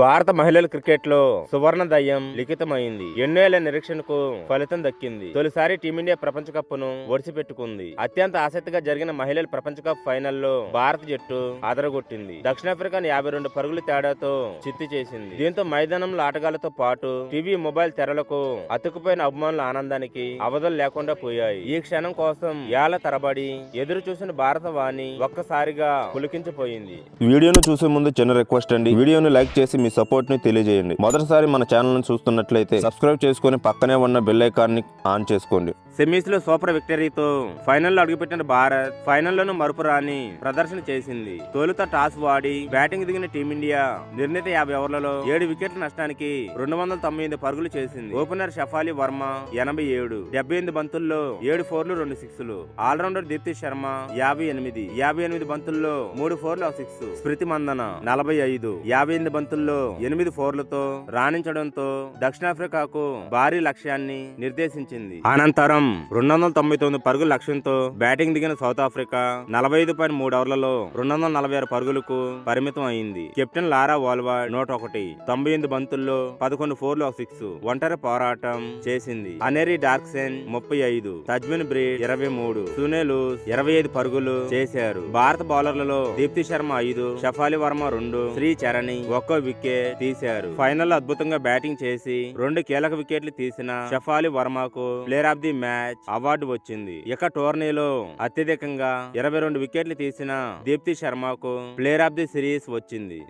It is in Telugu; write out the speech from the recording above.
భారత మహిళల క్రికెట్లో సువర్ణ దయ్యం లిఖితమైంది. ఎన్నేళ్ళ నిరీక్షణకు ఫలితం దక్కింది. తొలిసారి టీమిండియా ప్రపంచ కప్ను ఒడిసిపెట్టుకుంది. అత్యంత ఆసక్తిగా జరిగిన మహిళల ప్రపంచ కప్ ఫైనల్లో భారత జట్టు అదరగొట్టింది. దక్షిణాఫ్రికాను యాభై రెండు పరుగుల తేడాతో చిత్తు చేసింది. దీంతో మైదానంలో ఆటగాళ్ళతో పాటు టీవీ మొబైల్ తెరలకు అతుకుపోయిన అభిమానుల ఆనందానికి అవధులు లేకుండా పోయాయి. ఈ క్షణం కోసం ఏళ్ళ తరబడి ఎదురు చూసిన భారత వాణి ఒక్కసారిగా పులికించిపోయింది. వీడియోను చూసే ముందు చిన్న రిక్వెస్ట్ అండి. వీడియోను లైక్ చేసి మీ సపోర్ట్ని తెలియజేయండి. మొదటిసారి మన ఛానల్ను చూస్తున్నట్లయితే సబ్స్క్రైబ్ చేసుకొని పక్కనే ఉన్న బెల్ ఐకాన్ని ఆన్ చేసుకోండి. సెమీస్లో సూపర్ విక్టరీతో ఫైనల్లో అడుగుపెట్టిన భారత్ ఫైనల్లోనూ మరుపురాని ప్రదర్శన చేసింది. తొలుత టాస్ వాడి బ్యాటింగ్ దిగిన టీమిండియా నిర్ణీత యాభై ఓవర్లలో ఏడు వికెట్ల నష్టానికి రెండు వందల తొంభై ఎనిమిది పరుగులు చేసింది. ఓపెనర్ షఫాలి వర్మ ఎనభై ఏడు డెబ్బై ఎనిమిది బంతుల్లో ఏడు ఫోర్లు రెండు సిక్స్లు. ఆల్రౌండర్ దీప్తి శర్మ యాభై ఎనిమిది యాభై ఎనిమిది బంతుల్లో మూడు ఫోర్లు ఒక సిక్స్. స్మృతి మందన నలభై ఐదు యాభై ఎనిమిది బంతుల్లో ఎనిమిది ఫోర్లతో రాణించడంతో దక్షిణాఫ్రికాకు భారీ లక్ష్యాన్ని నిర్దేశించింది. అనంతరం రెండు వందల తొంభై తొమ్మిది పరుగుల లక్ష్యంతో బ్యాటింగ్ దిగిన సౌత్ ఆఫ్రికా నలభై ఐదు పాయింట్ మూడు ఓవర్లలో రెండు వందల నలభై ఆరు పరుగులకు పరిమితం అయింది. కెప్టెన్ లారా వాల్వా నూట ఒకటి తొంభై ఎనిమిది బంతుల్లో పదకొండు ఫోర్లు ఒక సిక్స్ ఒంటరి పోరాటం చేసింది. అనేరి డార్క్సెన్ ముప్పై ఐదు తజ్మిన్ బ్రీడ్ ఇరవై మూడు సునేలు ఇరవై ఐదు పరుగులు చేశారు. భారత బౌలర్లలో దీప్తి శర్మ ఐదు షఫాలి వర్మ రెండు శ్రీ చరణి ఒక్కో వికెట్ తీశారు. ఫైనల్ అద్భుతంగా బ్యాటింగ్ చేసి రెండు కీలక వికెట్లు తీసిన Shafali వర్మకు player of the match award వచ్చింది. ఇక టోర్నీలో అత్యధికంగా ఇరవై రెండు వికెట్లు తీసిన దీప్తి శర్మకు ప్లేయర్ ఆఫ్ ది సిరీస్ వచ్చింది.